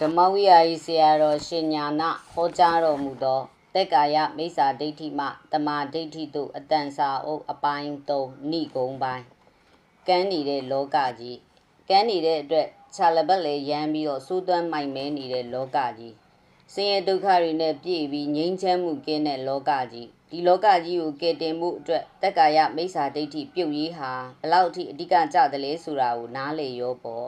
ဓမ္မဝိဟာရီဆရာတော်ရှင်ညာနာဟောကြားတော်မူသောတက်ကာယမိစ္ဆာဒိဋ္ဌိမှတမာဒိဋ္ဌိသို့အတန်စာအုပ်အပိုင်း3ဏိကုံပိုင်းကန်းနေတဲ့လောကကြီးကန်းနေတဲ့အတွက်ခြာလပတ်လေရမ်းပြီးတော့စိုးသွမ်းမိုက်မဲနေတဲ့လောကကြီးဆင်းရဲဒုက္ခတွေနဲ့ပြည့်ပြီးငြိမ်းချမ်းမှုကင်းတဲ့လောကကြီးဒီလောကကြီးကိုကယ်တင်မှုအတွက်တက်ကာယမိစ္ဆာဒိဋ္ဌိပြုတ်ရေးဟာဘယ်လောက်အထိအဓိကကြတယ်လဲဆိုတာကိုနားလေရောပေါ့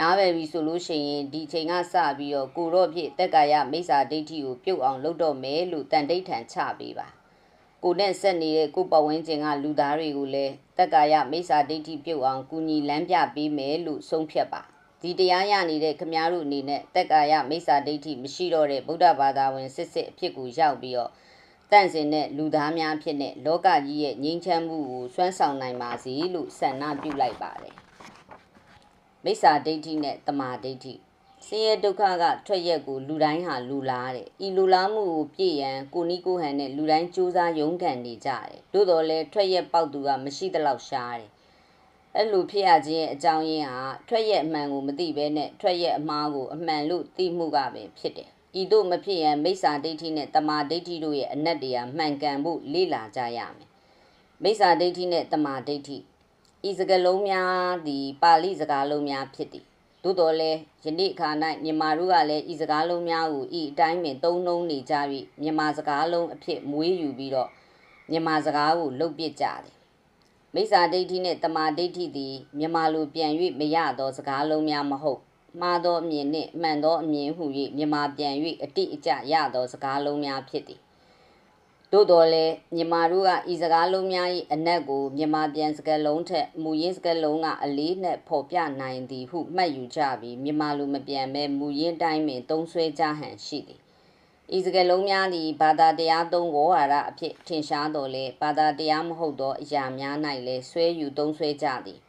နားပဲပြီဆိုလို့ရှိရင်ဒီချိန်ကစပြီးတော့ကိုတော့ဖြစ်တက်ကာယမိစ္ဆာဒိဋ္ဌိကိုပြုတ်အောင်လုပ်တော့မယ်လို့တန်တိဋ္ဌံချပေးပါကိုနဲ့ဆက်နေတဲ့ကိုပတ်ဝန်းကျင်ကလူသားတွေကိုလည်းတက်ကာယမိစ္ဆာဒိဋ္ဌိပြုတ်အောင်ကူညီလမ်းပြပေးမယ်လို့ဆုံးဖြတ်ပါဒီတရားရနေတဲ့ခမားတို့အနေနဲ့တက်ကာယမိစ္ဆာဒိဋ္ဌိမရှိတော့တဲ့ဗုဒ္ဓဘာသာဝင်စစ်စစ်အဖြစ်ကိုရောက်ပြီးတော့တန့်စင်တဲ့လူသားများဖြစ်တဲ့လောကကြီးရဲ့ငြိမ်းချမ်းမှုကိုစွမ်းဆောင်နိုင်ပါစေလို့ဆန္ဒပြုလိုက်ပါတယ် မိစ္ဆာဒိဋ္ဌိနဲ့တမာဒိဋ္ဌိဆင်းရဲဒုက္ခကထွက်ရက်ကိုလူတိုင်းဟာလူလားတဲ့ဤလူလားမှုကိုပြည့်ရန်ကိုနီးကိုဟန်နဲ့လူတိုင်းစူးစမ်းရုန်းကန်နေကြတယ်သို့တော်လည်းထွက်ရက်ပေါက်သူကမရှိသလောက်ရှားတယ်အဲ့လိုဖြစ်ရခြင်းရဲ့အကြောင်းရင်းဟာထွက်ရက်အမှန်ကိုမသိဘဲနဲ့ထွက်ရက်အမှားကိုအမှန်လို့သိမှုကပဲဖြစ်တယ်ဤသို့မဖြစ်ရန်မိစ္ဆာဒိဋ္ဌိနဲ့တမာဒိဋ္ဌိတို့ရဲ့အနက်တရားမှန်ကန်ဖို့လေ့လာကြရမယ်မိစ္ဆာဒိဋ္ဌိနဲ့တမာဒိဋ္ဌိ ဤစကလုံးများသည်ပါဠိစကားလုံးများဖြစ်သည်သို့တော်လည်းယနေ့အခါ၌မြန်မာတို့ကလည်းဤစကားလုံးများကိုဤအတိုင်းပင်သုံးနှုံးနေကြ၍မြန်မာစကားလုံးအဖြစ်မွေးယူပြီးတော့မြန်မာစကားကိုလုတ်ပစ်ကြတယ်မိစ္ဆာဒိဋ္ဌိနှင့်တမာဒိဋ္ဌိသည်မြန်မာလိုပြန်၍မရသောစကားလုံးများမဟုတ်မှားသောအမြင်နှင့်မှန်သောအမြင်ဟု၍မြန်မာပြန်၍အတိအကျရသောစကားလုံးများဖြစ်သည် သို့တော်လည်းမြန်မာတို့ကဤစကားလုံးများ၏အနက်ကိုမြန်မာပြန်စကားလုံးထက်မူရင်းစကားလုံးကအလေးနဲ့ဖော်ပြနိုင်သည်ဟုမှတ်ယူကြပြီးမြန်မာလိုမပြန်ဘဲမူရင်းတိုင်းပင်သုံးဆွဲကြဟန်ရှိသည်ဤစကားလုံးများသည်ဘာသာတရားသုံးဝေါ်ဟာရအဖြစ်ထင်ရှားတော်လဲဘာသာတရားမဟုတ်သောအရာများ၌လည်းဆွဲယူသုံးဆွဲကြသည်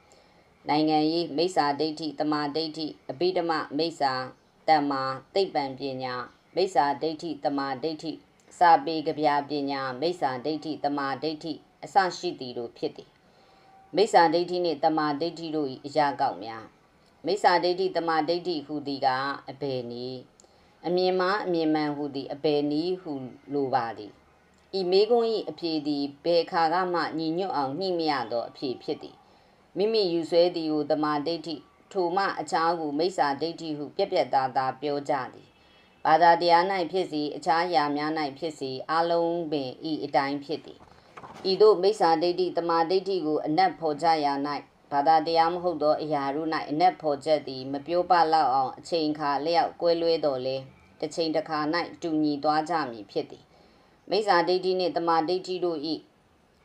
နိုင်ငံရေးမိစ္ဆာဒိဋ္ဌိတမာဒိဋ္ဌိအဘိဓမ္မမိစ္ဆာတမ္မာသိပ္ပံပညာမိစ္ဆာဒိဋ္ဌိတမာဒိဋ္ဌိ စာပေကဗျာပညာမိစ္ဆာဒိဋ္ဌိတမာဒိဋ္ဌိအစရှိသည်တို့ဖြစ်သည်မိစ္ဆာဒိဋ္ဌိနှင့်တမာဒိဋ္ဌိတို့၏အရာကောက်များမိစ္ဆာဒိဋ္ဌိတမာဒိဋ္ဌိဟူသည်ကအဘယ်နည်းအမြင်မှားအမြင်မှန်ဟူသည်အဘယ်နည်းဟုလိုပါသည်ဤမေကုန်း၏အဖြေသည်ဘယ်ခါကမှညီညွတ်အောင်ညှိမရသောအဖြေဖြစ်သည်မိမိယူဆွဲသည်ကိုတမာဒိဋ္ဌိထိုမှအခြားကိုမိစ္ဆာဒိဋ္ဌိဟုပြက်ပြက်သားသားပြောကြသည် ဘာသာတရား၌ဖြစ်စီအခြားအရာများ၌ဖြစ်စီအလုံးပင်ဤအတိုင်းဖြစ်သည်ဤသို့မိစ္ဆာဒိဋ္ဌိတမာဒိဋ္ဌိကိုအနက်ဖော်ကြရာ၌ဘာသာတရားမဟုတ်သောအရာတို့၌အနက်ဖော်ချက်သည်မပြောပလောက်အောင်အချိန်ခါလျောက်ကွဲလွဲတော်လဲတစ်ချိန်တစ်ခါ၌တူညီသွားကြမည်ဖြစ်သည်မိစ္ဆာဒိဋ္ဌိနှင့်တမာဒိဋ္ဌိတို့၏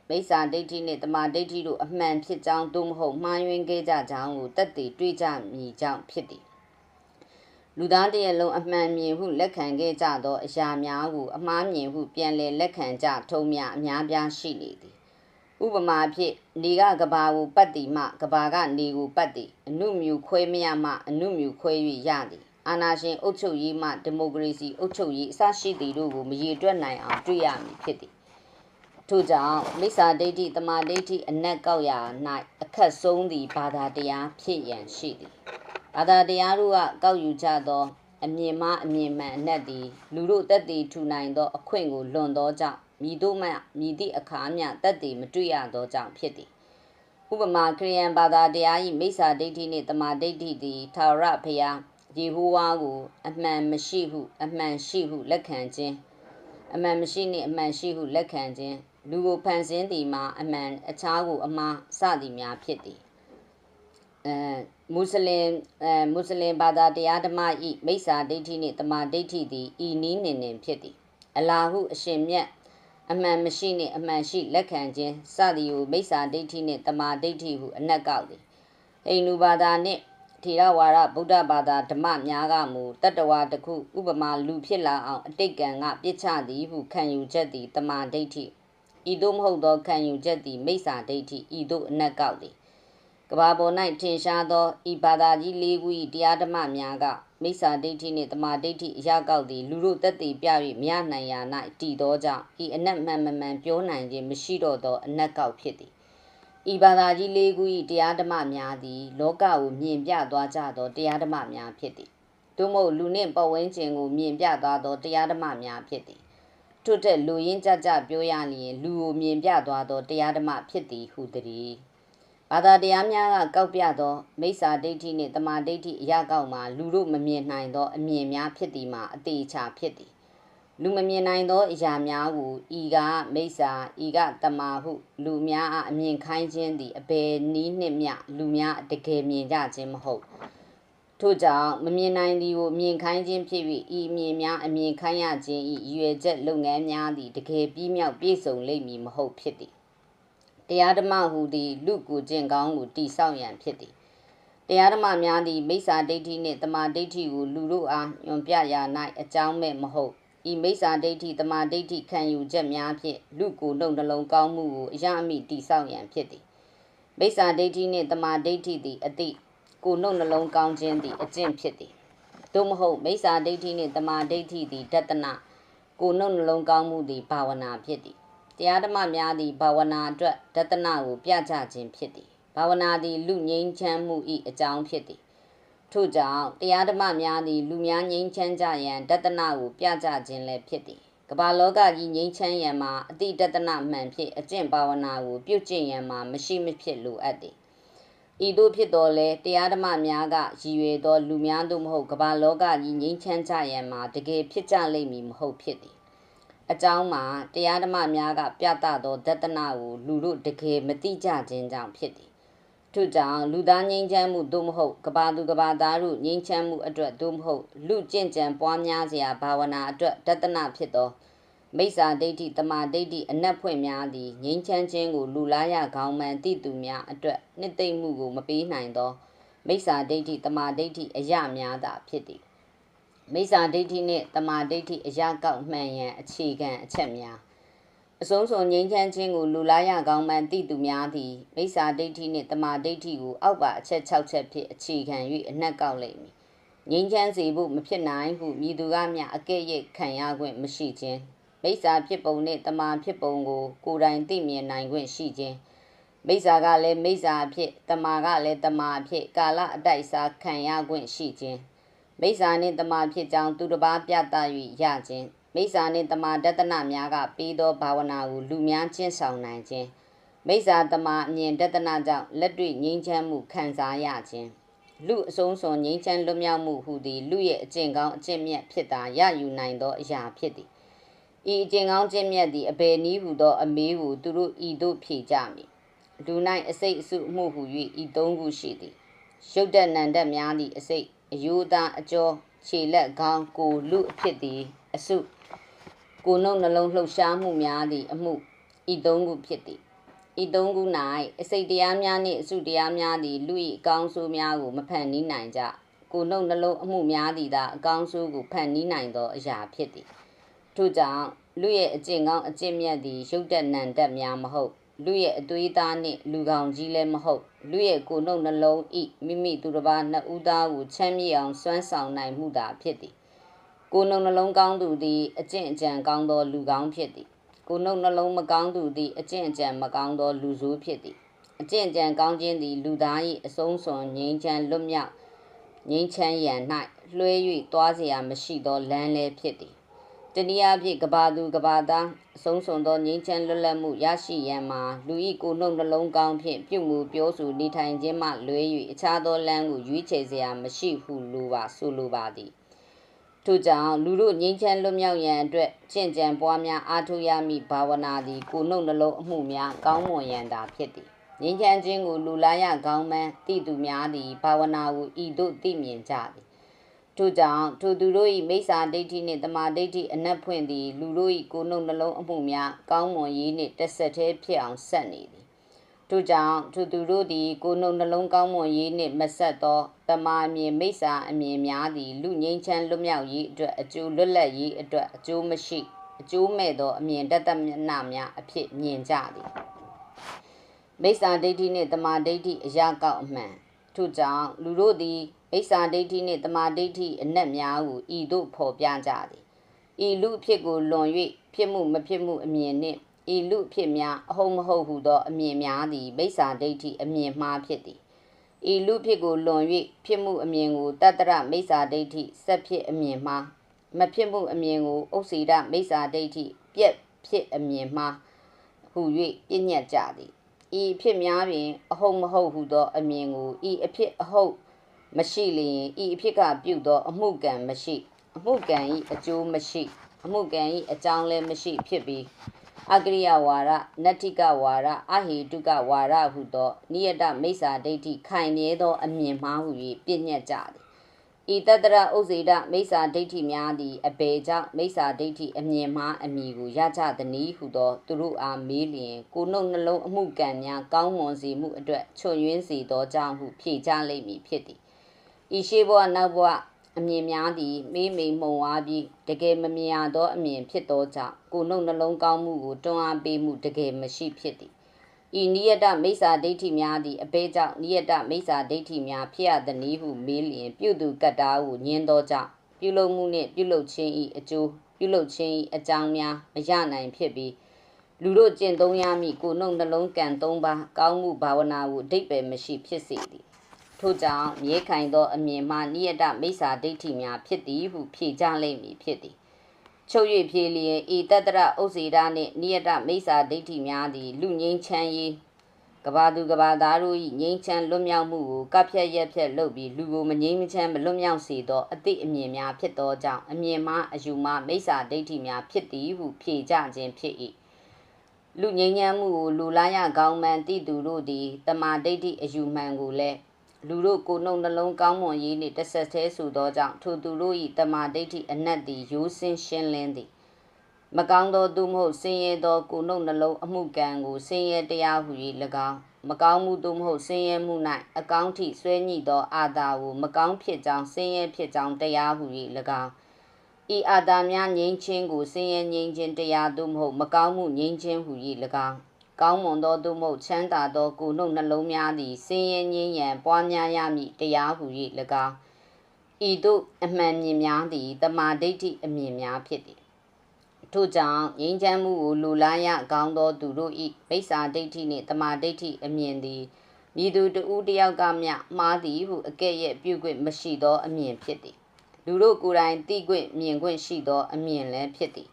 မိစ္ဆာဒိဋ္ဌိနှင့်တမာဒိဋ္ဌိတို့အမှန်ဖြစ်ကြောင်းသို့မဟုတ်မှားယွင်းခဲ့ကြကြောင်းကိုတက်တည်တွေ့ကြမည်ကြောင်းဖြစ်သည် လူသားတရက်လုံးအမှန်မြင်ဟုလက်ခံခဲ့ကြသောအရာများကိုအမှားမြင်ဟုပြန်လည်လက်ခံကြထုံးများအများပြားရှိနေသည်ဥပမာဖြင့်နေကကဘာကိုပတ်တီမှကဘာကနေကိုပတ်တီအနုမြူခွဲမရမှအနုမြူခွဲ၍ရသည်အာနာရှင်အုပ်ချုပ်ရေးမှဒီမိုကရေစီအုပ်ချုပ်ရေးအစရှိသည်တို့ကိုမရေတွက်နိုင်အောင်တွေ့ရမည်ဖြစ်သည်ထို့ကြောင့်မိစ္ဆာဒိဋ္ဌိတမာဒိဋ္ဌိအနက်ကောက်ရာ၌အခက်ဆုံးသည့်ဘာသာတရားဖြစ်ရန်ရှိသည် ဘာသာတရားတို့ကကောက်ယူကြသောအမြင်မှအမြင်မှန်အနက်သည်လူတို့တက်တည်ထူနိုင်သောအခွင့်ကိုလွန်သောကြောင့်မြည်တို့မှမြည်သည့်အခါမျှတက်တည်မတွေ့ရသောကြောင့်ဖြစ်သည်ဥပမာခရိယန်ဘာသာတရား၏မိစ္ဆာဒိဋ္ဌိနှင့်တမာဒိဋ္ဌိသည်သာရဖျားယေဟောဝါကို အမှန်မရှိဟု အမှန်ရှိဟုလက်ခံခြင်းအမှန်မရှိနှင့်အမှန်ရှိဟုလက်ခံခြင်းလူကိုဖန်ဆင်းသည်မှာအမှန်အခြားကိုအမှားစသည်များဖြစ်သည် အဲမွတ်စလင်အဲမွတ်စလင်ဘာသာတရားဓမ္မဤမိစ္ဆာဒိဋ္ဌိနှင့်တမာဒိဋ္ဌိသည်ဤနည်းနှင့်နှင်ဖြစ်သည်အလာဟုအရှင်မြတ်အမှန်မရှိနှင့်အမှန်ရှိလက်ခံခြင်းစသည်ကိုမိစ္ဆာဒိဋ္ဌိနှင့်တမာဒိဋ္ဌိဟုအနက်ကောက်သည်ဟိန္ဒူဘာသာနှင့်ထေရဝါဒဗုဒ္ဓဘာသာဓမ္မများကမူတတ္တဝါတစ်ခုဥပမာလူဖြစ်လာအောင်အတိတ်ကံကပြစ်ချသည်ဟုခံယူချက်သည်တမာဒိဋ္ဌိဤသို့မဟုတ်သောခံယူချက်သည်မိစ္ဆာဒိဋ္ဌိဤသို့အနက်ကောက်သည် ကဘာပေါ်၌ထင်ရှားသောဤဘာသာကြီးလေးခု၏တရားဓမ္မများကမိစ္ဆာဒိဋ္ဌိနှင့်တမာဒိဋ္ဌိအရာကောက်သည်လူတို့တက်တည်ပြ၍မရနိုင်ရာ၌တည်သောကြောင့်ဤအနက်မှန်မှန်ပြောနိုင်ခြင်းမရှိတော့သောအနက်ကောက်ဖြစ်သည်ဤဘာသာကြီးလေးခု၏တရားဓမ္မများသည် လောကကိုမြင်ပြသွားကြသောတရားဓမ္မများဖြစ်သည်သို့မဟုတ်လူနှင့်ပတ်ဝန်းကျင်ကိုမြင်ပြသွားသောတရားဓမ္မများဖြစ်သည်ထို့ထက်လူရင်းကြကြပြောရလျင်လူကိုမြင်ပြသွားသောတရားဓမ္မဖြစ်သည်ဟုတည်း ဘာသာတရားများကကောက်ပြသောမိစ္ဆာဒိဋ္ဌိနှင့်တမာဒိဋ္ဌိအရာကောက်မှာလူတို့မမြင်နိုင်သောအမြင်များဖြစ်သည်မှာအသေးချာဖြစ်သည်လူမမြင်နိုင်သောအရာများကိုဤကမိစ္ဆာဤကတမာဟု လူများအားအမြင်ခိုင်းခြင်းသည်အဘယ်နည်းနှင့်မျှလူများတကယ်မြင်ကြခြင်းမဟုတ်ထို့ကြောင့်မမြင်နိုင်သည်ကိုမြင်ခိုင်းခြင်းဖြစ်၍ဤမြင်များအမြင်ခိုင်းရခြင်းဤရွယ်ချက်လုပ်ငန်းများသည်တကယ်ပြီးမြောက်ပြည့်စုံလိမ့်မည်မဟုတ်ဖြစ်သည် တရားဓမ္မဟူသည်လူကိုကျင့်ကောင်းကိုတိဆောက်ရန်ဖြစ်သည်တရားဓမ္မများသည်မိစ္ဆာဒိဋ္ဌိနှင့်တမာဒိဋ္ဌိကိုလူတို့အားညွန်ပြရာ၌အကြောင်းမဲ့မဟုတ်ဤမိစ္ဆာဒိဋ္ဌိတမာဒိဋ္ဌိခံယူချက်များဖြင့်လူကိုယ်နှုတ်နှလုံးကောင်းမှုကိုအရအမိတိဆောက်ရန်ဖြစ်သည်မိစ္ဆာဒိဋ္ဌိနှင့်တမာဒိဋ္ဌိသည်အတိကိုယ်နှုတ်နှလုံးကောင်းခြင်းသည်အကျင့်ဖြစ်သည်သို့မဟုတ်မိစ္ဆာဒိဋ္ဌိနှင့်တမာဒိဋ္ဌိသည်ဒတနာကိုယ်နှုတ်နှလုံးကောင်းမှုသည်ဘာဝနာဖြစ်သည် တရားဓမ္မများသည်ဘာဝနာအတွက်ဒတနာကိုပြကြခြင်းဖြစ်သည်ဘာဝနာသည်လူငြိမ်းချမ်းမှု၏အကြောင်းဖြစ်သည်ထို့ကြောင့်တရားဓမ္မများသည်လူများငြိမ်းချမ်းကြရန်တတနာကိုပြကြခြင်းလည်းဖြစ်သည်ကမ္ဘာလောကကြီးငြိမ်းချမ်းရန်မှာအတိတတနာမှန်ဖြင့်အကျင့်ဘာဝနာကိုပြုကျင့်ရန်မှာမရှိမဖြစ်လိုအပ်သည်ဤသို့ဖြစ်တော်လဲတရားဓမ္မများကရည်ရွယ်သောလူများသို့မဟုတ်ကမ္ဘာလောကကြီးငြိမ်းချမ်းကြရန်မှာတကယ်ဖြစ်ကြလိမ့်မည်မဟုတ်ဖြစ်သည် အကြောင်းမှာတရားဓမ္မများက ပြသသောဒတနာကိုလူတို့တကယ်မတိကြခြင်းကြောင့်ဖြစ်သည်ထို့ကြောင့်လူသားငြိမ်းချမ်းမှုသို့မဟုတ်ကဘာသူကဘာသားတို့ငြိမ်းချမ်းမှုအတွက်သို့မဟုတ်လူကျင့်ကြံပွားများစရာဘာဝနာအတွက်တတနာဖြစ်သောမိစ္ဆာဒိဋ္ဌိတမာဒိဋ္ဌိအနက်ဖွင့်များသည်ငြိမ်းချမ်းခြင်းကိုလူလားရကောင်းမှန်တိသူများအတွက်နှစ်သိမ့်မှုကိုမပေးနိုင်သောမိစ္ဆာဒိဋ္ဌိတမာဒိဋ္ဌိအယများသာဖြစ်သည် မိစ္ဆာဒိဋ္ဌိနှင့်တမာဒိဋ္ဌိအယကောက်မှန်ရန်အခြေခံအချက်များအဆုံးစွန်ငြိမ်းချမ်းခြင်းကိုလူလားရကောင်းမှန်သိသူများသည်မိစ္ဆာဒိဋ္ဌိနှင့်တမာဒိဋ္ဌိကိုအောက်ပါအချက်6ချက်ဖြင့်အခြေခံ၍အနှက်ကောက်လိမ့်မည်ငြိမ်းချမ်းစေဖို့မဖြစ်နိုင်ဟုမြည်သူကမျှအကဲ့ရဲ့ခံရခွင့်မရှိခြင်းမိစ္ဆာဖြစ်ပုံနှင့်တမာဖြစ်ပုံကို ကိုယ်တိုင်သိမြင်နိုင်ခွင့်ရှိခြင်းမိစ္ဆာကလည်းမိစ္ဆာအဖြစ်တမာကလည်းတမာအဖြစ်ကာလအတိုက်စားခံရခွင့်ရှိခြင်း မိစ္ဆာနှင့်တမာဖြစ်ကြောင်းသူတစ်ပါးပြသ၍ရခြင်းမိစ္ဆာနှင့်တမာဒတနာများကပြီးသောဘာဝနာကိုလူများကျင့်ဆောင်နိုင်ခြင်းမိစ္ဆာတမာအမြင်ဒတနာကြောင့်လက်တွေ့ငြိမ်းချမ်းမှုခံစားရခြင်းလူအဆုံးစွန်ငြိမ်းချမ်းလွတ်မြောက်မှုဟူသည်လူရဲ့အကျင့်ကောင်းအကျင့်မြတ်ဖြစ်တာရယူနိုင်သောအရာဖြစ်သည်ဤအကျင့်ကောင်းကျင့်မြတ်သည်အဘယ်နည်းဟုသောအမေးကိုသူတို့ဤသို့ဖြေကြမည်လူ၌အစိတ်အစုမှုဟု၍ဤသုံးခုရှိသည်ရုပ်တဏ္ဍတ်များသည့်အစိတ် အယိုးသားအကျော်ခြေလက်ခေါင်းကိုလူအဖြစ်သည်အစုကိုနှုတ်နှလုံးလှုပ်ရှားမှုများသည့်အမှုဤသုံးခုဖြစ်သည်ဤသုံးခု၌အစိတ်တရားများနှင့်အစုတရားများသည်လူ၏အကောင်းဆိုးများကိုမဖန်နီးနိုင်ကြကိုနှုတ်နှလုံးအမှုများသည်သာအကောင်းဆိုးကိုဖန်နီးနိုင်သောအရာဖြစ်သည်ထို့ကြောင့်လူရဲ့အကျင့်ကောင်းအကျင့်မြတ်သည်ရုပ်တက်နံတက်များမဟုတ် လူရဲ့အသွေးသားနှင့်လူကောင်ကြီးလည်းမဟုတ်လူရဲ့ကိုယ်နှုတ်နှလုံးဤမိမိသူတစ်ပါးနှစ်ဦးသားကိုချမ်းမြေ့အောင်စွမ်းဆောင်နိုင်မှုသာဖြစ်သည်ကိုနှုတ်နှလုံးကောင်းသူသည်အကျင့်အကြံကောင်းသောလူကောင်းဖြစ်သည်ကိုနှုတ်နှလုံးမကောင်းသူသည်အကျင့်အကြံမကောင်းသောလူဆိုးဖြစ်သည်အကျင့်အကြံကောင်းခြင်းသည်လူသား၏အဆုံးစွန်ငြိမ်းချမ်းလွတ်မြောက်ငြိမ်းချမ်းရန်၌လွှဲ၍သွားเสียမရှိသောလမ်းလည်းဖြစ်သည် တနည်းအားဖြင့်ကဘာသူကဘာသားအဆုံးစွန်သောငြိမ်းချမ်းလွတ်လပ်မှုရရှိရန်မှာလူဤကိုယ်နှုတ်နှလုံးကောင်းဖြင့်ပြုမှုပြောဆိုနေထိုင်ခြင်းမှလွဲ၍အခြားသောလမ်းကိုရွေးချယ်စရာမရှိဟုလိုပါဆိုလိုပါသည်ထို့ကြောင့်လူတို့ငြိမ်းချမ်းလွတ်မြောက်ရန်အတွက်ကြင်ကြံပွားများအားထုတ်ရမည့်ဘာဝနာသည်ကိုယ်နှုတ်နှလုံးအမှုများကောင်းမွန်ရန်သာဖြစ်သည်ငြိမ်းချမ်းခြင်းကိုလူလာရကောင်းမှန်းတည်သူများသည်ဘာဝနာကိုဤသို့သိမြင်ကြသည် ထို့ကြောင့်ထိုသူတို့၏မိစ္ဆာဒိဋ္ဌိနှင့်တမာဒိဋ္ဌိအနက်ဖွင့်သည်လူတို့၏ကိုနှုတ်နှလုံးအမှုများကောင်းမွန်ရေးနှင့်တစ်ဆက်တည်းဖြစ်အောင်ဆက်နေသည်ထို့ကြောင့်ထိုသူတို့သည်ကိုနှုတ်နှလုံးကောင်းမွန်ရေးနှင့်မဆက်သောတမာအမြင်မိစ္ဆာအမြင်များသည်လူငိမ့်ချမ်းလွတ်မြောက်ရေးအတွက်အကျိုးလွတ်လပ်ရေးအတွက်အကျိုးမရှိအကျိုးမဲ့သောအမြင်တတ်တနာများအဖြစ်မြင်ကြသည်မိစ္ဆာဒိဋ္ဌိနှင့်တမာဒိဋ္ဌိအရာကောက်အမှန် ထို့ကြောင့်လူတို့သည်မိစ္ဆာဒိဋ္ဌိနှင့်တမာဒိဋ္ဌိအနက်များကိုဤသို့ဖော်ပြကြသည်ဤလူဖြစ်ကိုလွန်၍ဖြစ်မှုမဖြစ်မှုအမြင်နှင့်ဤလူဖြစ်များအဟုတ်မဟုတ်ဟုသောအမြင်များသည်မိစ္ဆာဒိဋ္ဌိအမြင်မှားဖြစ်သည်ဤလူဖြစ်ကိုလွန်၍ဖြစ်မှုအမြင်ကိုတတ္တရမိစ္ဆာဒိဋ္ဌိစက်ဖြစ်အမြင်မှာမဖြစ်မှုအမြင်ကိုဥစေဒမိစ္ဆာဒိဋ္ဌိပြက်ဖြစ်အမြင်မှာဟူ၍ပြညတ်ကြသည် ဤအဖြစ်များပင်အဟုတ်မဟုတ်ဟုသောအမြင်ကိုဤအဖြစ်အဟုတ်မရှိလျင်ဤအဖြစ်ကပြုသော အမှုကံမရှိအမှုကံဤအကျိုးမရှိ အမှုကံဤအကြောင်းလည်းမရှိဖြစ်ပြီးအကရိယဝါဒနတ္တိကဝါဒအဟိတုကဝါဒဟုသောနိယတမိစ္ဆာဒိဋ္ဌိခိုင်မြဲသောအမြင်မှားဟု၍ပြညတ်ကြသည် ဤတတရဥစေဒမိစ္ဆာဒိဋ္ဌိများသည်အပေကြောင့်မိစ္ဆာဒိဋ္ဌိအမြင်မှားအမိကိုရကြသည်နည်းဟုသောသူတို့အားမေးလျင်ကိုနှုတ်နှလုံးအမှုကံများကောင်းမွန်စေမှုအတွက်ချွတ်ယွင်းစေသောကြောင့်ဟုဖြေကြလိမ့်မည်ဖြစ်သည်ဤရှိဘဝနောက်ဘဝအမြင်များသည်မေးမိန်မှုံဝါပြီးတကယ်မမြင်ရသောအမြင်ဖြစ်သောကြောင့်ကိုနှုတ်နှလုံးကောင်းမှုကိုတွန်းအားပေးမှုတကယ်မရှိဖြစ်သည် ဤနိယတမိစ္ဆာဒိဋ္ဌိများသည်အဘဲကြောင့်နိယတမိစ္ဆာဒိဋ္ဌိများဖြစ်ရသည်နည်းဟုမေးလျင်ပြုသူကတ္တာကိုညင်းသောကြောင့်ပြုလုပ်မှုနှင့်ပြုလုပ်ခြင်း၏အကျိုးပြုလုပ်ခြင်း၏အကြောင်းများမရနိုင်ဖြစ်ပြီးလူတို့ကျင့်သုံးရမည့်ကိုနှုတ်နှလုံးကံ၃ပါးကောင်းမှုဘာဝနာကိုအဓိပ္ပာယ်မရှိဖြစ်စေသည်ထို့ကြောင့်မြဲခိုင်သောအမြင်မှနိယတမိစ္ဆာဒိဋ္ဌိများဖြစ်သည်ဟုဖြေကြလိမ့်မည်ဖြစ်သည် ချုပ်၍ဖြေလျင်ဤတတ္တရဥစေဒနှင့်နိယတမိစ္ဆာဒိဋ္ဌိများသည်လူငင်းချမ်းရေးကဘာသူကဘာသားတို့၏ငြိမ်းချမ်းလွတ်မြောက်မှုကိုကပ်ဖြတ်ရက်ဖြတ်လုပ်ပြီးလူကိုမငြိမ်းမချမ်းမလွတ်မြောက်စေသောအသည့်အမြင်များဖြစ်သောကြောင့်အမြင်မှအယူမှမိစ္ဆာဒိဋ္ဌိများဖြစ်သည်ဟုဖြေကြခြင်းဖြစ်၏လူငြိမ်းချမ်းမှုကိုလူလားရကောင်းမှန်တိသူတို့သည်တမာဒိဋ္ဌိအယူမှန်ကိုလည်း လူတို့ကိုနှုတ်နှလုံးကောင်းမွန်ရေးနှင့်တဆက်သေးဆိုသောကြောင့်ထိုသူတို့၏တမာဒိဋ္ဌိအနတ်သည်ရိုးစင်းရှင်းလင်းသည်မကောင်းသောသူမဟုတ်ဆင်းရဲသောကိုနှုတ်နှလုံးအမှုကံကိုဆင်းရဲတရားဟု၍၎င်းမကောင်းမှုသူမဟုတ်ဆင်းရဲမှု၌အကောင်းထိဆွဲညိသောအာသာကိုမကောင်းဖြစ်ကြောင်းဆင်းရဲဖြစ်ကြောင်းတရားဟု၍၎င်းဤအာသာများငြိမ်းချင်းကိုဆင်းရဲငြိမ်းချင်းတရားသူမဟုတ်မကောင်းမှုငြိမ်းချင်းဟု၍၎င်း ကောင်းမွန်သောသို့မဟုတ်ချမ်းသာသောကိုယ်နှုတ်နှလုံးများသည်ဆင်းရဲငြိမ်းရန်ပွားများရမည်တရားဟု၍၎င်းဤသို့အမှန်မြင်များသည်တမာဒိဋ္ဌိအမြင်များဖြစ်သည်ထို့ကြောင့်ငြိမ်းချမ်းမှုကိုလူလားရကောင်းသောသူတို့၏မိစ္ဆာဒိဋ္ဌိနှင့်တမာဒိဋ္ဌိအမြင်သည်မည်သူတဦးတယောက်ကမျှမှားသည်ဟုအကဲ့ရဲ့ပြုခွင့်မရှိသောအမြင်ဖြစ်သည်လူတို့ကိုယ်တိုင်သိခွင့်မြင်ခွင့်ရှိသောအမြင်လည်းဖြစ်သည်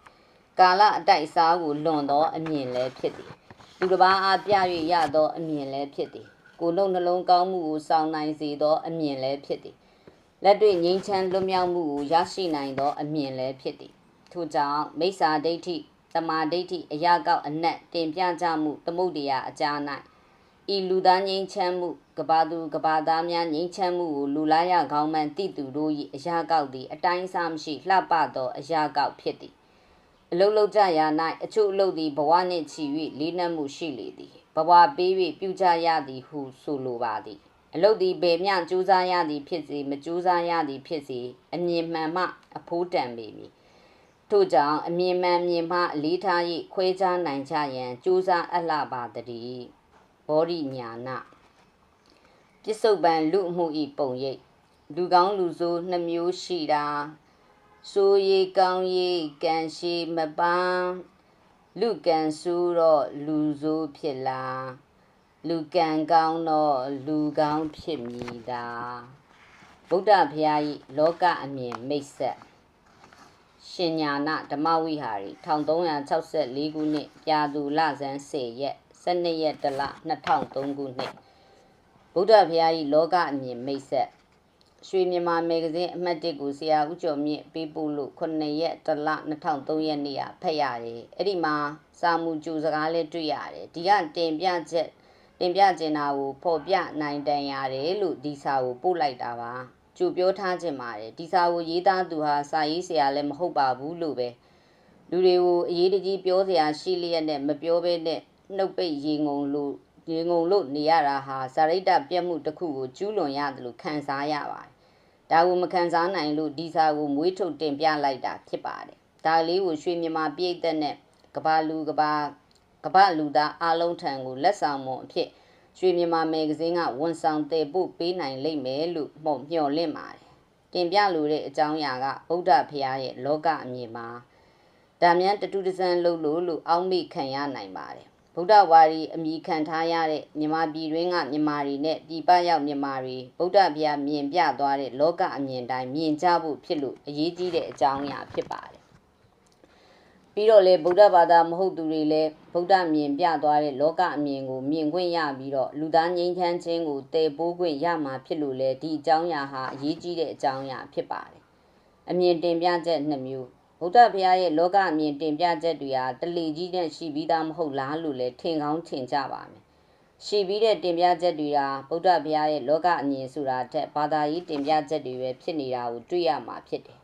ကာလအတိုက်စားကိုလွန်သောအမြင်လည်းဖြစ်သည် သူတစ်ပါးအားပြ၍ရသောအမြင်လည်းဖြစ်သည်ကိုယ်လုံးနှလုံးကောင်းမှုကိုစောင့်နိုင်စေသောအမြင်လည်းဖြစ်သည်လက်တွေ့ငြိမ်းချမ်းလွတ်မြောက်မှုကိုရရှိနိုင်သောအမြင်လည်းဖြစ်သည်ထို့ကြောင့်မိစ္ဆာဒိဋ္ဌိတမာဒိဋ္ဌိအရာကောက်အနက်တင်ပြကြမှုသမုဒ္ဒရာအကြာ၌ဤလူသားငြိမ်းချမ်းမှုကဘာသူကဘာသားများငြိမ်းချမ်းမှုကိုလူလားရကောင်းမှန်တိသူတို့၏အရာကောက်သည်အတိုင်းအဆမရှိလှပသောအရာကောက်ဖြစ်သည် အလုတ်လုတ်ကြရာ၌အချို့အလုတ်သည်ဘဝနှင့်ချီ၍လေးနက်မှုရှိလေသည်ဘဝပေး၍ပြုကြရသည်ဟုဆိုလိုပါသည်အလုတ်သည်ဘယ်မျှကြိုးစားရသည်ဖြစ်စေမကြိုးစားရသည်ဖြစ်စေအမြင်မှန်မှအဖိုးတန်ပေမည်ထို့ကြောင့်အမြင်မှန်မြင်မှအလေးထား၍ခွဲခြားနိုင်ကြရန်ကြိုးစားအပ်လာပါတည်းဘောဓိညာနာပစ္စုပန်လူမှုဤပုံရိပ်လူကောင်းလူဆိုးနှမျိုးရှိတာ ဆိုရီကောင်းရီကံရှိမပန်းလူကံဆူးတော့လူဆိုးဖြစ်လာလူကံကောင်းတော့လူကောင်းဖြစ်မည်သာဗုဒ္ဓဘုရား၏လောကအမြင်မိတ်ဆက်ရှင်ညာနာဓမ္မဝိဟာရီ1364ခုနှစ်ပြာသူလဇန်10ရက်12ရက်တလ2003ခုနှစ်ဗုဒ္ဓဘုရား၏လောကအမြင်မိတ်ဆက် ရွှေမြန်မာမဂ္ဂဇင်းအမှတ်1ကိုဆရာဦးကျော်မြင့်ပေးပို့လို့9ရက်တလ2003ရက်နေ့ကဖတ်ရတယ်အဲ့ဒီမှာစာမူကြိုစကားလေးတွေ့ရတယ်ဒီကတင်ပြချက်တင်ပြကျင်တာကိုဖော်ပြနိုင်တန်ရတယ်လို့ဒီစာကိုပို့လိုက်တာပါကြိုပြောထားခြင်းပါတယ်ဒီစာကိုရေးသားသူဟာစာရေးဆရာလည်းမဟုတ်ပါဘူးလို့ပဲလူတွေကိုအရေးတကြီးပြောစရာရှိလျက်နဲ့မပြောဘဲနဲ့နှုတ်ပိတ်ရေငုံလို့ရေငုံလို့နေရတာဟာဇာရိတပြက်မှုတစ်ခုကိုကျူးလွန်ရတယ်လို့ခံစားရပါတယ် ဒါကိုမခံစားနိုင်လို့ဒီစာကိုမွေးထုတ်တင်ပြလိုက်တာဖြစ်ပါတယ်ဒါလေးကိုရွှေမြန်မာပြည်သက်နဲ့ကဘာလူကဘာကဘာလူသားအားလုံးထံကိုလက်ဆောင်မွန်အဖြစ်ရွှေမြန်မာမဂ္ဂဇင်းကဝန်ဆောင်တည်ပို့ပေးနိုင်လိမ့်မယ်လို့မှုံမျှော်လင့်ပါတယ်တင်ပြလိုတဲ့အကြောင်းအရာကဗုဒ္ဓဘုရားရဲ့လောကအမြင်မှာဒါမြန်တတူတစံလို့လို့လို့အောက်မေ့ခံရနိုင်ပါတယ် ဗုဒ္ဓဝါဒီအမိခံထားရတဲ့မြမပြည်တွင်းကမြမာတွေနဲ့ပြည်ပရောက်မြမာတွေဗုဒ္ဓဘုရားမြင်ပြသွားတဲ့လောကအမြင်တိုင်းမြင်ကြဖို့ဖြစ်လို့အရေးကြီးတဲ့အကြောင်းအရာဖြစ်ပါတယ်ပြီးတော့လေဗုဒ္ဓဘာသာမဟုတ်သူတွေလည်းဗုဒ္ဓမြင်ပြသွားတဲ့လောကအမြင်ကိုမြင်ခွင့်ရပြီးတော့လူသားငြိမ်းချမ်းခြင်းကိုတည်ပိုးခွင့်ရမှာဖြစ်လို့လေဒီအကြောင်းအရာဟာအရေးကြီးတဲ့အကြောင်းအရာဖြစ်ပါတယ်အမြင်တင်ပြချက်နှစ်မျိုး ဗုဒ္ဓဘုရားရဲ့လောကအမြင်တင်ပြချက်တွေဟာတလီကြီးနဲ့ရှိပြီးသားမဟုတ်လားလို့လည်းထင်ကောင်းထင်ကြပါမယ်ရှိပြီးတဲ့တင်ပြချက်တွေဟာဗုဒ္ဓဘုရားရဲ့လောကအမြင်ဆိုတာတက်ဘာသာရေးတင်ပြချက်တွေပဲဖြစ်နေတာကိုတွေ့ရမှာဖြစ်တယ်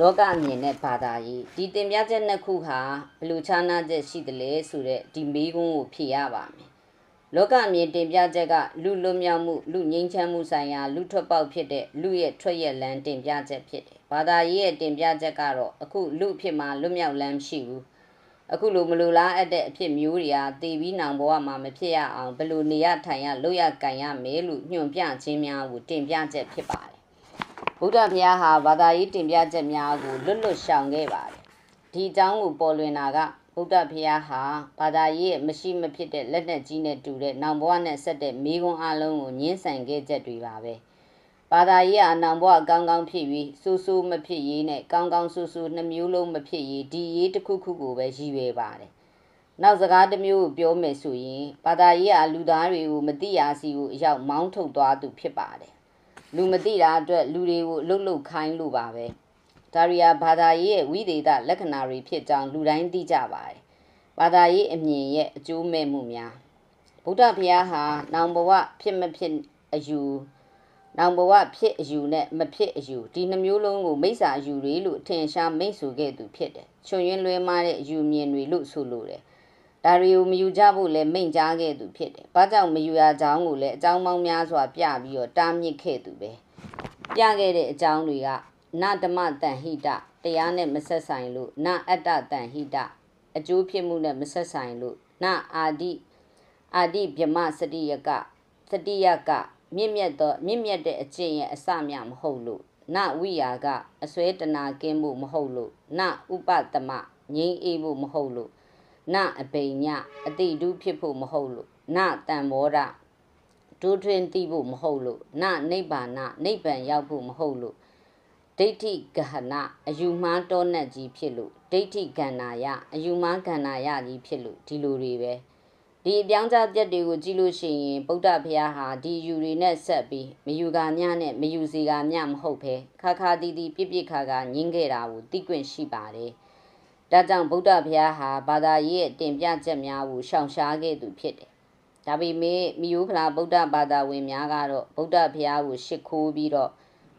လောကအမြင်နဲ့ဘာသာရေးဒီတင်ပြချက်နှစ်ခုဟာဘယ်လိုခြားနားချက်ရှိသလဲဆိုတဲ့ဒီမေးခွန်းကိုဖြေရပါမယ်လောကအမြင်တင်ပြချက်ကလူလွတ်မြောက်မှုလူငြိမ်းချမ်းမှုဆိုင်ရာလူထွက်ပေါက်ဖြစ်တဲ့လူရဲ့ထွက်ရလန်းတင်ပြချက်ဖြစ်တယ်။ ဘာသာရေးရဲ့တင်ပြချက်ကတော့အခုလူအဖြစ်မှာလွတ်မြောက်လန်းမရှိဘူး။အခုလိုမလိုလားအပ်တဲ့အဖြစ်မျိုးတွေဟာတည်ပြီးနောင်ဘဝမှာမဖြစ်ရအောင်ဘယ်လိုနေရထိုင်ရလုပ်ရကန်ရမယ်လို့ညွှန်ပြခြင်းများကိုတင်ပြချက်ဖြစ်ပါတယ်။ဗုဒ္ဓဘုရားဟာဘာသာရေးတင်ပြချက်များကိုလွတ်လွတ်ရှောင်ခဲ့ပါတယ်။ဒီအကြောင်းကိုပေါ်လွင်တာကဗုဒ္ဓဘုရားဟာဘာသာရေးရဲ့မရှိမဖြစ်တဲ့လက်နက်ကြီးနဲ့တူတဲ့နောင်ဘဝနဲ့ဆက်တဲ့မိဂွန်းအလုံးကိုညှင်းဆန်ခဲ့ချက်တွေပါပဲ ဘာသာရေးဟာနောင်ဘဝကောင်းကောင်းဖြစ်ပြီးစူးစူးမဖြစ်ရေးနဲ့ကောင်းကောင်းစူးစူးနှမျိုးလုံးမဖြစ်ရေးဒီရေးတစ်ခုခုကိုပဲရည်ရွယ်ပါတယ်နောက်စကားတစ်မျိုးကိုပြောမယ်ဆိုရင်ဘာသာရေးဟာလူသားတွေကိုမတိရာစီကိုအရောက်မောင်းထုတ်သွားသူဖြစ်ပါတယ်လူမတိတာအတွက်လူတွေကိုလှုပ်လှုပ်ခိုင်းလို့ပါပဲဒါရီယာဘာသာရေးရဲ့ဝိသေသလက္ခဏာတွေဖြစ်ကြောင်းလူတိုင်းသိကြပါတယ်။ဘာသာရေးအမြင်ရဲ့အကျိုးမဲ့မှုများဗုဒ္ဓဘုရားဟာနောင်ဘဝဖြစ်မဖြစ်အယူ နောင်ဘဝဖြစ်အယူနဲ့မဖြစ်အယူဒီနှမျိုးလုံးကိုမိစ္ဆာအယူတွေလို့ထင်ရှားမိတ်ဆိုခဲ့သူဖြစ်တယ်။ချွန်ရင်လွဲမားတဲ့အယူမြင်တွေလို့ဆိုလိုတယ်။ဒါတွေကိုမယူကြဖို့လည်းမိန့်ကြားခဲ့သူဖြစ်တယ်။ဘာကြောင့်မယူရကြောင်းကိုလည်းအကြောင်းပေါင်းများစွာပြပြီးတော့တားမြစ်ခဲ့သူပဲ။ပြခဲ့တဲ့အကြောင်းတွေကနဓမ္မတန်ဟိတတရားနဲ့မဆက်ဆိုင်လို့နအတ္တတန်ဟိတအကျိုးဖြစ်မှုနဲ့မဆက်ဆိုင်လို့နအာဒီအာဒီဗြမစတိယကစတိယက မြင့်မြတ်သောမြင့်မြတ်တဲ့အကျင့်ရဲ့အစမြမဟုတ်လို့နဝိယာကအစွဲတနာကင်းမှုမဟုတ်လို့နဥပတမငြိမ်းအေးမှုမဟုတ်လို့နအပိညအတိတုဖြစ်ဖို့မဟုတ်လို့နတံဘောဓဒုထွင်းသိဖို့မဟုတ်လို့နနိဗ္ဗာန်နိဗ္ဗာန်ရောက်ဖို့မဟုတ်လို့ဒိဋ္ဌိဂဟနအယူမှားတောနဲ့ကြီးဖြစ်လို့ဒိဋ္ဌိကန္နာယအယူမှားကန္နာယကြီးဖြစ်လို့ဒီလိုတွေပဲ ဒီအပြောင်းကြပြက်တွေကိုကြည့်လို့ရှိရင်ဗုဒ္ဓဘုရားဟာဒီယူတွေနဲ့ဆက်ပြီးမယူကမြနဲ့မယူစီကမြမဟုတ်ပဲခါခါတီတီပြစ်ပြစ်ခါခါညင်းခဲ့တာကိုသိခွင့်ရှိပါတယ်ဒါကြောင့်ဗုဒ္ဓဘုရားဟာဘာသာရေးရဲ့တင်ပြချက်များကိုရှောင်ရှားခဲ့သူဖြစ်တယ်ဒါပေမဲ့မိယိုးဖလားဗုဒ္ဓဘာသာဝင်များကတော့ဗုဒ္ဓဘုရားကိုရှ िख ိုးပြီးတော့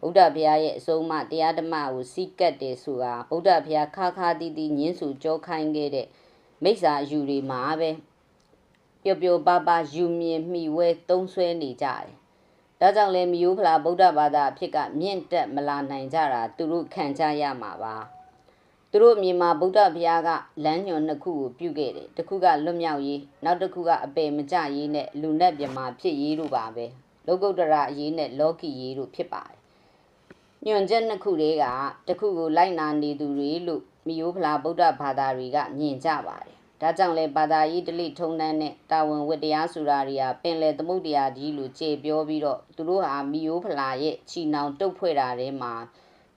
ဗုဒ္ဓဘုရားရဲ့အဆုံးအမတရားဓမ္မကိုစီးကပ်တယ်ဆိုတာဗုဒ္ဓဘုရားခါခါတီးတီးညင်းဆူကြောခိုင်းခဲ့တဲ့မိစ္ဆာယူတွေမှာပဲ ပျော်ပျော်ပါပါယူမြင်မိဝဲသုံးဆွဲနေကြတယ်။ဒါကြောင့်လဲမျိုးဖလားဗုဒ္ဓဘာသာအဖြစ်ကမြင့်တက်မလာနိုင်ကြတာသူတို့ခံကြရမှာပါ။သူတို့အမြင်မှာဗုဒ္ဓဘုရားကလမ်းညွန်နှစ်ခုကိုပြုခဲ့တယ်။တစ်ခုကလွတ်မြောက်ရေးနောက်တစ်ခုကအပေမကြရေးနဲ့လူနဲ့မြမာဖြစ်ရေးတို့ပါပဲ။လောကုတ္တရာရေးနဲ့လောကီရေးတို့ဖြစ်ပါတယ်ညွန်ချက်နှစ်ခုတည်းကတခုကိုလိုက်နာနေသူတွေလို့မိယိုးဖလားဗုဒ္ဓဘာသာတွေကမြင်ကြပါတယ်။ ဒါကြောင့်လဲဘာသာရေးတလိထုံတန်းနဲ့တာဝန်ဝတ္တရားဆိုတာတွေဟာပင်လယ်သမုဒ္ဒရာကြီးလိုကျေပြောပြီးတော့သူတို့ဟာမိယိုးဖလားရဲ့ချီနောင်တုတ်ဖွဲ့တာထဲမှာ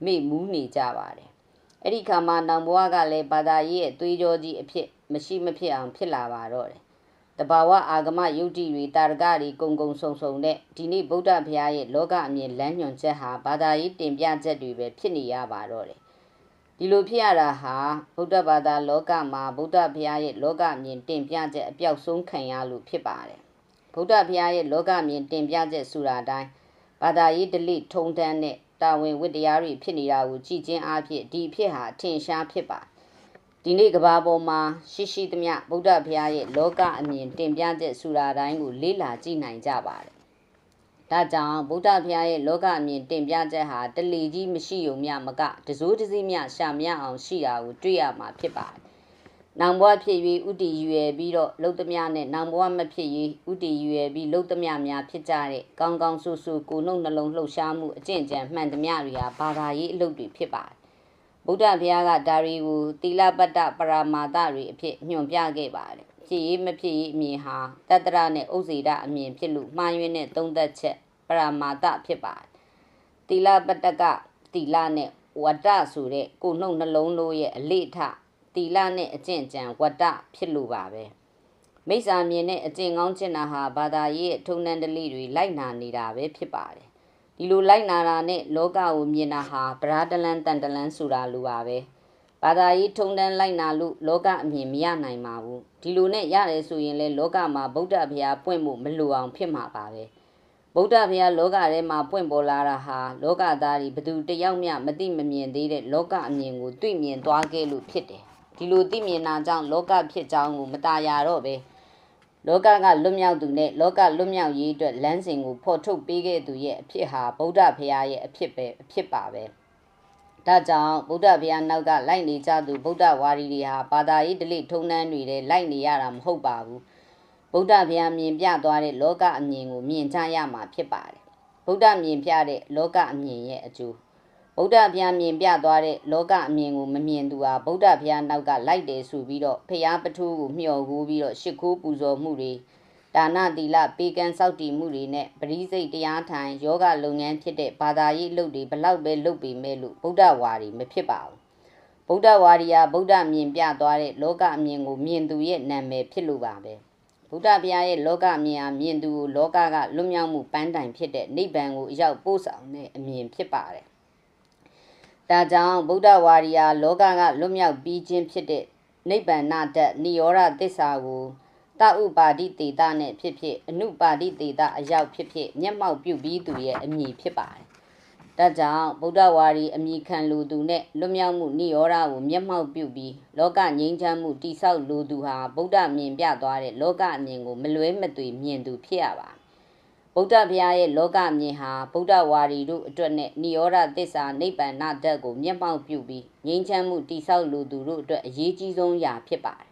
မိမူးနေကြပါတယ်။အဲ့ဒီခါမှာနောင်ဘဝကလည်းဘာသာရေးရဲ့သွေးကြောကြီးအဖြစ်မရှိမဖြစ်အောင်ဖြစ်လာပါတော့တယ်တဘာဝအာဂမယုတ်တိတွေတာရကတွေကုံကုံဆုံဆုံတဲ့ဒီနေ့ဗုဒ္ဓဘုရားရဲ့လောကအမြင်လမ်းညွှန်ချက်ဟာဘာသာရေးတင်ပြချက်တွေပဲဖြစ်နေရပါတော့တယ် ဒီလိုဖြစ်ရတာဟာဗုဒ္ဓဘာသာလောကမှာဗုဒ္ဓဘုရားရဲ့လောကအမြင်တင်ပြချက်အပြောက်ဆုံးခံရလို့ဖြစ်ပါတယ်ဗုဒ္ဓဘုရားရဲ့လောကအမြင်တင်ပြချက်ဆိုတာတိုင်းဘာသာရေးဒလိထုံတန်းတဲ့တာဝန်ဝတ္တရားတွေဖြစ်နေတာကိုကြည်ချင်းအားဖြင့်ဒီအဖြစ်ဟာထင်ရှားဖြစ်ပါဒီနေ့ကဘာပေါ်မှာရှိရှိသမျှဗုဒ္ဓဘုရားရဲ့လောကအမြင်တင်ပြတဲ့ဆူရာတိုင်းကိုလေးလာကြည့်နိုင်ကြပါတယ်။ ဒါကြောင့်ဗုဒ္ဓဘုရားရဲ့လောကအမြင်တင်ပြချက်ဟာတလီကြီးမရှိုံမျှမကတစိုးတစည်းမျှရှာမြအောင်ရှိတာကိုတွေ့ရမှာဖြစ်ပါတယ်။နောင်ဘဝဖြစ်၍ဥတီရွယ်ပြီးတော့လုံသမျှနဲ့နောင်ဘဝမဖြစ်၍ဥတီရွယ်ပြီးလုံသမျှများဖြစ်ကြတဲ့ကောင်းကောင်းဆူဆူကိုနှုတ်နှလုံးလှုပ်ရှားမှုအကျင့်ကြံမှန်သမျှတွေဟာဘာသာရေးအလုပ်တွေဖြစ်ပါတယ်ဗုဒ္ဓဘုရားကဒါရီကိုသီလပတ္တပရမာသတွေအဖြစ်ညွှန်ပြခဲ့ပါတယ် ဖြစ်ရေးမဖြစ်ရေးအမြင်ဟာတတ္တရနဲ့ဥစေဒအမြင်ဖြစ်လို့မှားယွင်းတဲ့သုံးသက်ချက်ပရမာတဖြစ်ပါတယ်တိလပတ္တကတိလနဲ့ဝတ္တဆိုတဲ့ကိုနှုတ်နှလုံးလို့ရဲ့အလေထတိလနဲ့အကျင့်ကြံဝတ္တဖြစ်လို့ပါပဲမိစ္ဆာမြင်နဲ့အကျင့်ကောင်းကျင့်တာဟာဘာသာရေးရဲ့ထုံနှံတလိတွေလိုက်နာနေတာပဲဖြစ်ပါတယ်ဒီလိုလိုက်နာတာနဲ့လောကကိုမြင်တာဟာဗရာဒလန်တန်တလန်ဆိုတာလိုပါပဲ ဘာသာရေးထုံတန်းလိုက်နာလို့လောကအမြင်မရနိုင်ပါဘူးဒီလိုနဲ့ရတယ်ဆိုရင်လေလောကမှာဗုဒ္ဓဘုရားပွင့်ဖို့မလိုအောင်ဖြစ်မှာပါပဲဗုဒ္ဓဘုရားလောကထဲမှာပွင့်ပေါ်လာတာဟာလောကသားတွေဘသူတယောက်မျှမသိမမြင်သေးတဲ့လောကအမြင်ကိုတွေ့မြင်သွားခဲ့လို့ဖြစ်တယ်ဒီလိုသိမြင်တာကြောင့်လောကဖြစ်ကြောင်းကိုမตาရတော့ပဲလောကကလွတ်မြောက်သူနဲ့လောကလွတ်မြောက်ရေးအတွက်လမ်းစဉ်ကိုဖော်ထုတ်ပေးခဲ့သူရဲ့အဖြစ်ဟာဗုဒ္ဓဘုရားရဲ့အဖြစ်ပဲအဖြစ်ပါပဲ ဒါကြောင့်ဗုဒ္ဓဘုရားနောက်ကလိုက်နေကြသူဗုဒ္ဓဝါဒီတွေဟာဘာသာရေးဒလိထုံနှန်းတွေတဲ့လိုက်နေရတာမဟုတ်ပါဘူးဗုဒ္ဓဘုရားမြင်ပြသွားတဲ့လောကအမြင်ကိုမြင်ကြရမှာဖြစ်ပါတယ်ဗုဒ္ဓမြင်ပြတဲ့လောကအမြင်ရဲ့အကျိုးဗုဒ္ဓဘုရားမြင်ပြသွားတဲ့လောကအမြင်ကိုမမြင်သူဟာဗုဒ္ဓဘုရားနောက်ကလိုက်တယ်ဆိုပြီးတော့ဖျားပထူးကိုမျှော်ကူးပြီးတော့ရှ िख ိုးပူဇော်မှုတွေ ဒါနသီလပေကံစောက်တည်မှုတွေနဲ့ပရိစိတ်တရားထိုင်ယောဂလုပ်ငန်းဖြစ်တဲ့ဘာသာရေးအလုပ်တွေဘလောက်ပဲလုပ်ပေမဲ့လို့ဗုဒ္ဓဝါဒီမဖြစ်ပါဘူးဗုဒ္ဓဝါဒီဟာဗုဒ္ဓမြင်ပြသွားတဲ့လောကအမြင်ကိုမြင်သူရဲ့နာမည်ဖြစ်လို့ပါပဲဗုဒ္ဓဘုရားရဲ့လောကမြင်အားမြင်သူကိုလောကကလွတ်မြောက်မှုပန်းတိုင်ဖြစ်တဲ့နိဗ္ဗာန်ကိုအရောက်ပို့ဆောင်တဲ့အမြင်ဖြစ်ပါတယ်ဒါကြောင့်ဗုဒ္ဓဝါဒီယာလောကကလွတ်မြောက်ပြီးခြင်းဖြစ်တဲ့နိဗ္ဗာန်တတ်နိရောဓသစ္စာကို တဥပါတိတေတာနဲ့ဖြစ်ဖြစ်အနုပါတိတေတာအရောက်ဖြစ်ဖြစ်မျက်မှောက်ပြုပြီးသူရဲ့အမည်ဖြစ်ပါတယ်။ဒါကြောင့်ဗုဒ္ဓဝါဒီအမည်ခံလူသူနဲ့လွတ်မြောက်မှုနိရောဓကိုမျက်မှောက်ပြုပြီးလောကငြိမ်းချမ်းမှုတိဆောက်လူသူဟာဗုဒ္ဓမြင်ပြသွားတဲ့လောကအမြင်ကိုမလွဲမသွေမြင်သူဖြစ်ရပါဗုဒ္ဓဘုရားရဲ့လောကအမြင်ဟာဗုဒ္ဓဝါဒီတို့အတွက်နဲ့နိရောဓသစ္စာနိဗ္ဗာန်ဓာတ်ကိုမျက်မှောက်ပြုပြီးငြိမ်းချမ်းမှုတိဆောက်လူသူတို့အတွက်အရေးကြီးဆုံးရာဖြစ်ပါတယ်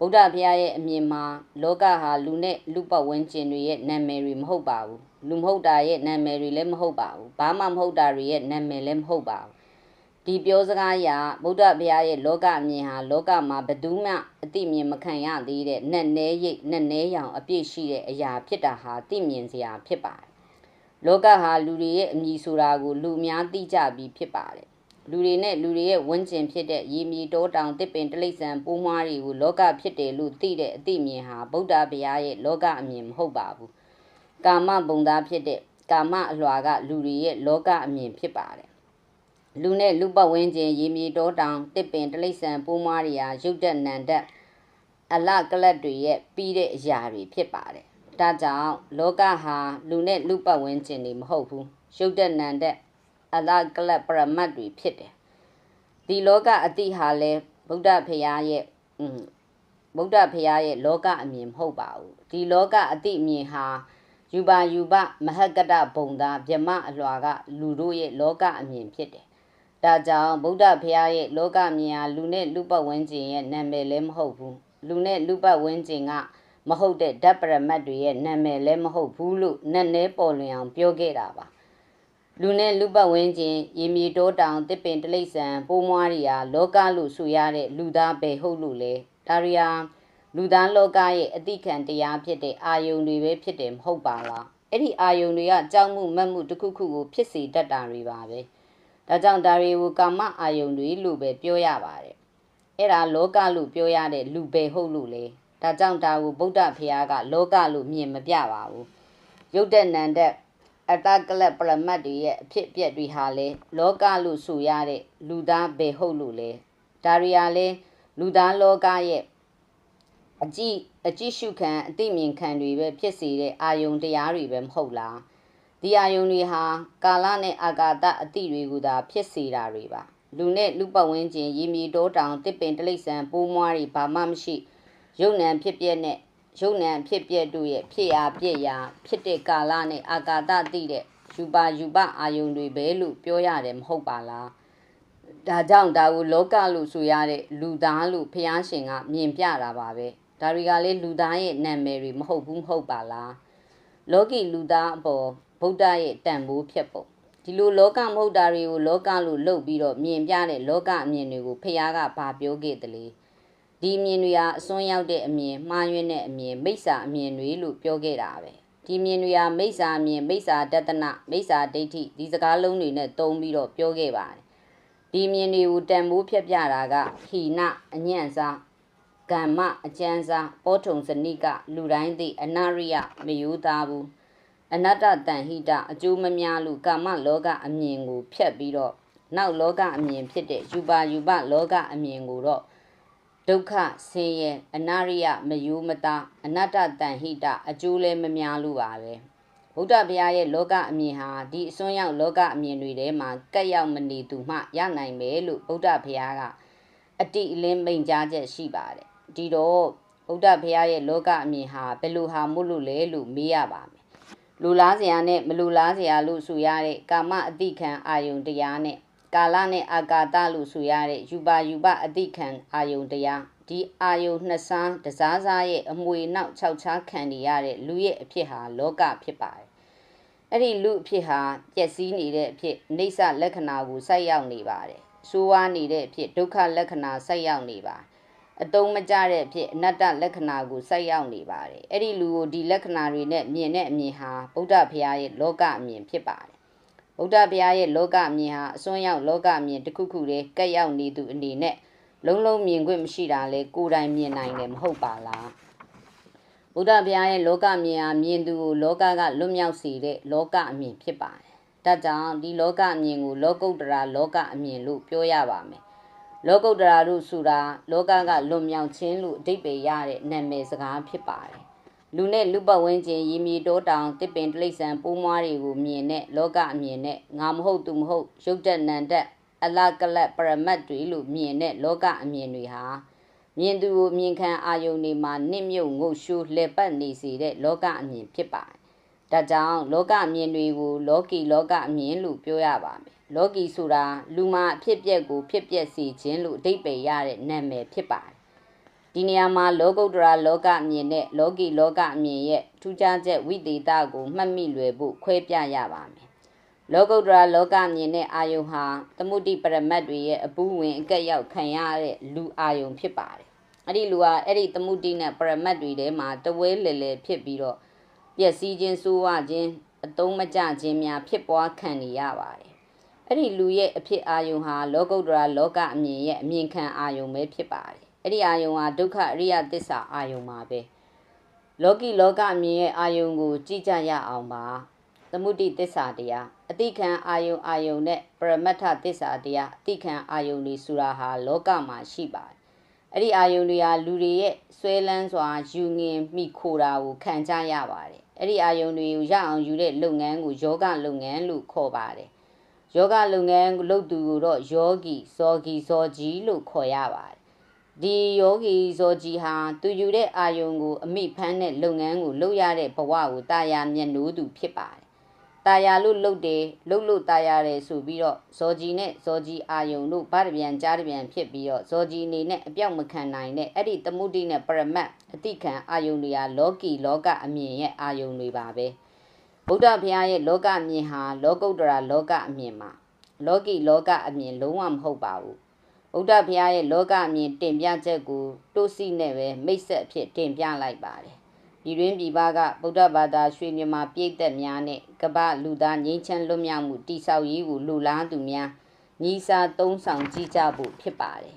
ဗုဒ္ဓဘုရားရဲ့အမြင်မှာလောကဟာလူနဲ့လူပတ်ဝန်းကျင်တွေရဲ့နာမည်တွေမဟုတ်ပါဘူးလူမဟုတ်တာရဲ့နာမည်တွေလည်းမဟုတ်ပါဘူးဘာမှမဟုတ်တာတွေရဲ့နာမည်လည်းမဟုတ်ပါဘူးဒီပြောစကားအရဗုဒ္ဓဘုရားရဲ့လောကအမြင်ဟာလောကမှာဘယ်သူမှအတိမြင်မခံရသေးတဲ့နက်နဲရိတ်နက်နဲရောင်အပြည့်ရှိတဲ့အရာဖြစ်တာဟာသိမြင်စရာဖြစ်ပါတယ်လောကဟာလူတွေရဲ့အမည်ဆိုတာကိုလူများသိကြပြီးဖြစ်ပါတယ် လူတွေနဲ့လူတွေရဲ့ဝန်းကျင်ဖြစ်တဲ့ရေမြေတောတောင်တစ်ပင်တိရစ္ဆာန်ပိုးမွားတွေကိုလောကဖြစ်တယ်လို့သိတဲ့အသိမြင်ဟာဗုဒ္ဓဘုရားရဲ့လောကအမြင်မဟုတ်ပါဘူးကာမဘုံသားဖြစ်တဲ့ကာမအလွာကလူတွေရဲ့လောကအမြင်ဖြစ်ပါတယ်လူနဲ့လူပတ်ဝန်းကျင်ရေမြေတောတောင်တစ်ပင်တိရစ္ဆာန်ပိုးမွားတွေဟာရုပ်တက်နံတက်အလကလတ်တွေရဲ့ပြီးတဲ့အရာတွေဖြစ်ပါတယ်ဒါကြောင့်လောကဟာလူနဲ့လူပတ်ဝန်းကျင်တွေမဟုတ်ဘူးရုပ်တက်နံတက် အလကလပရမတ်တွေဖြစ်တယ်ဒီလောကအတိဟာလဲဗုဒ္ဓဖရာရဲ့อืมဗုဒ္ဓဖရာရဲ့လောကအမြင်မဟုတ်ပါဘူးဒီလောကအတိအမြင်ဟာယူပါယူပမဟကတဘုံသားဗြမအလွာက လူတို့ရဲ့လောကအမြင်ဖြစ်တယ်ဒါကြောင့်ဗုဒ္ဓဖရာရဲ့လောကမြင်ဟာလူနဲ့လူပတ်ဝန်းကျင်ရဲ့နာမည်လည်းမဟုတ်ဘူးလူနဲ့လူပတ်ဝန်းကျင်ကမဟုတ်တဲ့ဓာတ်ပရမတ်တွေရဲ့နာမည်လည်းမဟုတ်ဘူးလို့နက်နဲပေါ်လွင်အောင်ပြောခဲ့တာပါ လူနဲ့လူပတ်ဝန်းကျင်ရေမြေတောတောင်တစ်ပင်တလိษံပိုးမွားတွေဟာလောကလို့ဆိုရတဲ့လူသားပဲဟုတ်လို့လေဒါရီယာလူသားလောကရဲ့အတိခံတရားဖြစ်တဲ့အာယုန်တွေပဲဖြစ်တယ်မဟုတ်ပါလားအဲ့ဒီအာယုန်တွေကကြောက်မှုမတ်မှုတစ်ခုခုကိုဖြစ်စေတတ်တာတွေပါပဲဒါကြောင့်ဒါတွေကိုကာမအာယုန်တွေလို့ပဲပြောရပါတယ်အဲ့ဒါလောကလို့ပြောရတဲ့လူပဲဟုတ်လို့လေဒါကြောင့်ဒါကိုဗုဒ္ဓဖရာကလောကလို့မြင်မပြပါဘူးရုပ်တဲ့နံတဲ့ အတ္တကလပရမတ်တွေရဲ့အဖြစ်အပျက်တွေဟာလေလောကလို့ဆိုရတဲ့လူသားပဲဟုတ်လို့လေဒါရီယာလေလူသားလောကရဲ့အကြည့်အကြည့်ရှုခံအသိမြင်ခံတွေပဲဖြစ်စေတဲ့အာယုံတရားတွေပဲမဟုတ်လားဒီအာယုံတွေဟာကာလနဲ့အာကာသအတိတွေကိုသာဖြစ်စေတာတွေပါလူနဲ့လူပတ်ဝန်းကျင်ရေမြေတောတောင်တစ်ပင်တလိษံပိုးမွားတွေဘာမှမရှိရုပ်နံဖြစ်ပြက်နဲ့ ရုပ်နံဖြစ်ပြက်တို့ရဲ့ဖြစ်ရာပြက်ရာဖြစ်တဲ့ကာလနဲ့အာကာသသိတဲ့ယူပါယူပအာယုံတွေပဲလို့ပြောရတယ်မဟုတ်ပါလားဒါကြောင့်ဒါကိုလောကလို့ဆိုရတဲ့လူသားလို့ဖျားရှင်ကမြင်ပြတာပါပဲဒါတွေကလေလူသားရဲ့နာမည်တွေမဟုတ်ဘူးမဟုတ်ပါလားလောကီလူသားအပေါ်ဗုဒ္ဓရဲ့တန်ဖိုးဖြစ်ပုံဒီလိုလောကမဟုတ်တာတွေကိုလောကလို့လုပ်ပြီးတော့မြင်ပြတဲ့လောကအမြင်တွေကိုဖះကဘာပြောခဲ့တလဲ ဒဒီအမြင်တွေဟာအစွန်းရောက်တဲ့အမြင်မှားယွင်းတဲ့အမြင်မိစ္ဆာအမြင်တွေလို့ပြောခဲ့တာပဲဒီအမြင်တွေဟာမိစ္ဆာအမြင်မိစ္ဆာတတနာမိစ္ဆာဒိဋ္ဌိဒီစကားလုံးတွေနဲ့တုံးပြီးတော့ပြောခဲ့ပါတယ်ဒီအမြင်တွေကိုတန်ဖိုးဖြတ်ပြတာကဟိနအညံ့စားကမ္မအကျဉ်းစားပောထုံစနိကလူတိုင်းသိအနရိယမယိုးသားဘူးအနတ္တတန်ဟိတအကျိုးမများလို့ကာမလောကအမြင်ကိုဖြတ်ပြီးတော့နောက်လောကအမြင်ဖြစ်တဲ့ယူပါယူပလောကအမြင်ကိုတော့ ဒုက္ခဆင်းရဲအနာရိယမယိုးမသားအနတ္တတန်ဟိတအကျိုးလည်းမများလို့ပါပဲဗုဒ္ဓဘုရားရဲ့လောကအမြင်ဟာဒီအစွန်းရောက်လောကအမြင်တွေထဲမှာကက်ရောက်မနေသူမှရနိုင်မယ်လို့ဗုဒ္ဓဘုရားကအတိအလင်းမိန်ကြားချက်ရှိပါတယ်ဒီတော့ဗုဒ္ဓဘုရားရဲ့လောကအမြင်ဟာဘယ်လိုဟာမို့လို့လဲလို့မေးရပါမယ်လူလားစရာနဲ့မလူလားစရာလို့ဆိုရတဲ့ကာမအတိခံအာယုန်တရားနဲ့ ကာလနဲ့အာကာတလို့ဆိုရတဲ့ယူပါယူပအတိခံအာယုန်တရားဒီအာယုန်နှစ်ဆန်းတစားစားရဲ့အမွေနောက်ခြောက်ခြားခံနေရတဲ့လူရဲ့အဖြစ်ဟာလောကဖြစ်ပါတယ်အဲ့ဒီလူအဖြစ်ဟာပျက်စီးနေတဲ့အဖြစ်အိဋ္ဌလက္ခဏာကိုစိုက်ရောက်နေပါတယ်ဆိုးဝါးနေတဲ့အဖြစ်ဒုက္ခလက္ခဏာစိုက်ရောက်နေပါတယ်အတုံးမကြတဲ့အဖြစ်အနတ္တလက္ခဏာကိုစိုက်ရောက်နေပါတယ်အဲ့ဒီလူကိုဒီလက္ခဏာတွေနဲ့မြင်တဲ့အမြင်ဟာဗုဒ္ဓဘုရားရဲ့လောကအမြင်ဖြစ်ပါတယ် ဗုဒ္ဓဘုရားရဲ့လောကအမြင်ဟာအစွန်းရောက်လောကအမြင်တစ်ခုခုတည်းကက်ရောက်နေသူအနေနဲ့လုံးလုံးမြင်ခွင့်မရှိတာလေကိုယ်တိုင်မြင်နိုင်တယ်မဟုတ်ပါလားဗုဒ္ဓဘုရားရဲ့လောကမြင်ဟာမြင်သူကိုလောကကလွတ်မြောက်စေတဲ့လောကအမြင်ဖြစ်ပါတယ်ဒါကြောင့်ဒီလောကအမြင်ကိုလောကုတ္တရာလောကအမြင်လို့ပြောရပါမယ်လောကုတ္တရာလို့ဆိုတာလောကကလွန်မြောက်ခြင်းလို့အဓိပ္ပာယ်ရတဲ့နာမည်စကားဖြစ်ပါတယ် လူနဲ့လူပတ်ဝန်းကျင်ရည်မြေတိုးတောင်တစ်ပင်တိရစ္ဆာန်ပိုးမွားတွေကိုမြင်တဲ့လောကအမြင်နဲ့ငါမဟုတ်သူမဟုတ်ရုပ်တက်နံတက်အလကလတ်ပရမတ်တွေလို့မြင်တဲ့လောကအမြင်တွေဟာမြင်သူကိုမြင်ခံအာယုန်တွေမှာနစ်မြုပ်ငုတ်ရှိုးလှည့်ပတ်နေစေတဲ့လောကအမြင်ဖြစ်ပါတယ်ဒါကြောင့်လောကအမြင်တွေကိုလောကီလောကအမြင်လို့ပြောရပါမယ်လောကီဆိုတာလူမှာအဖြစ်ပြက်ကိုဖြစ်ပျက်စေခြင်းလို့အဓိပ္ပာယ်ရတဲ့နာမည်ဖြစ်ပါတယ် ဒီနေရာမှာလောကုတ္တရာလောကအမြင်နဲ့လောကီလောကအမြင်ရဲ့ထူးခြားချက်ဝိသေသကိုမှတ်မိလွယ်ဖို့ခွဲပြရပါမယ်လောကုတ္တရာလောကအမြင်နဲ့အာယုံဟာသမုဒိပရမတ်တွေရဲ့အပူးဝင်အကက်ရောက်ခံရတဲ့လူအာယုံဖြစ်ပါတယ်အဲ့ဒီလူဟာအဲ့ဒီသမုဒိနဲ့ပရမတ်တွေထဲမှာတဝဲလေလေဖြစ်ပြီးတော့ပျက်စီးခြင်းဆိုးဝါးခြင်းအတုံးမကျခြင်းများဖြစ်ပွားခံနေရပါတယ်အဲ့ဒီလူရဲ့အဖြစ်အာယုံဟာလောကုတ္တရာလောကအမြင်ရဲ့အမြင်ခံအာယုံပဲဖြစ်ပါတယ် အဲ့ဒီအာယုံဟာဒုက္ခအရိယသစ္စာအာယုံပါပဲလောကီလောကအမြင်ရဲ့အာယုံကို ကြည့်ကြရအောင်ပါသမုဒိသစ္စာတရားအတိခံအာယုံအာယုံနဲ့ပရမတ္ထသစ္စာတရားအတိခံအာယုံတွေဆိုတာဟာလောကမှာရှိပါတယ်အဲ့ဒီအာယုံတွေဟာလူတွေရဲ့ဆွဲလန်းစွာယူငင်မိခိုတာကိုခံကြရပါတယ်အဲ့ဒီအာယုံတွေကိုရအောင်ယူတဲ့လုပ်ငန်းကိုယောဂလုပ်ငန်းလို့ခေါ်ပါတယ်ယောဂလုပ်ငန်းလုပ်သူကိုတော့ယောဂီဇောဂီဇောကြီးလို့ခေါ်ရပါတယ် ဒီယောဂီဇောကြီးဟာသူယူတဲ့အာယုံကိုအမိဖမ်းတဲ့လုပ်ငန်းကိုလုပ်ရတဲ့ဘဝကိုတာယာမျက်နှိုးသူဖြစ်ပါတယ်တာယာလို့လှုပ်တယ်လှုပ်လို့တာယာတယ်ဆိုပြီးတော့ဇော်ကြီးနဲ့ဇော်ကြီးအာယုံတို့ဗားတပြန်ကြားတပြန်ဖြစ်ပြီးတော့ဇော်ကြီးအနေနဲ့အပြောက်မခံနိုင်တဲ့အဲ့ဒီတမှုတိနဲ့ပရမတ်အတိခံအာယုံတွေဟာလောကီလောကအမြင်ရဲ့အာယုံတွေပါပဲဗုဒ္ဓဘုရားရဲ့လောကအမြင်ဟာလောကုတ္တရာလောကအမြင်မှာလောကီလောကအမြင်လုံးဝမဟုတ်ပါဘူး ဗုဒ္ဓဘုရားရဲ့လောကအမြင်တင်ပြချက်ကိုတိုးစီနဲ့ပဲမိတ်ဆက်အဖြစ်တင်ပြလိုက်ပါတယ်ပြည်တွင်းပြည်ပကဗုဒ္ဓဘာသာရွှေမြန်မာပြည်သက်များနဲ့ကပ္ပလူသားငြိမ်းချမ်းလွတ်မြောက်မှုတိဆောက်ရေးကိုလူလားသူများညီစာသုံးဆောင်ကြည့်ကြဖို့ဖြစ်ပါတယ်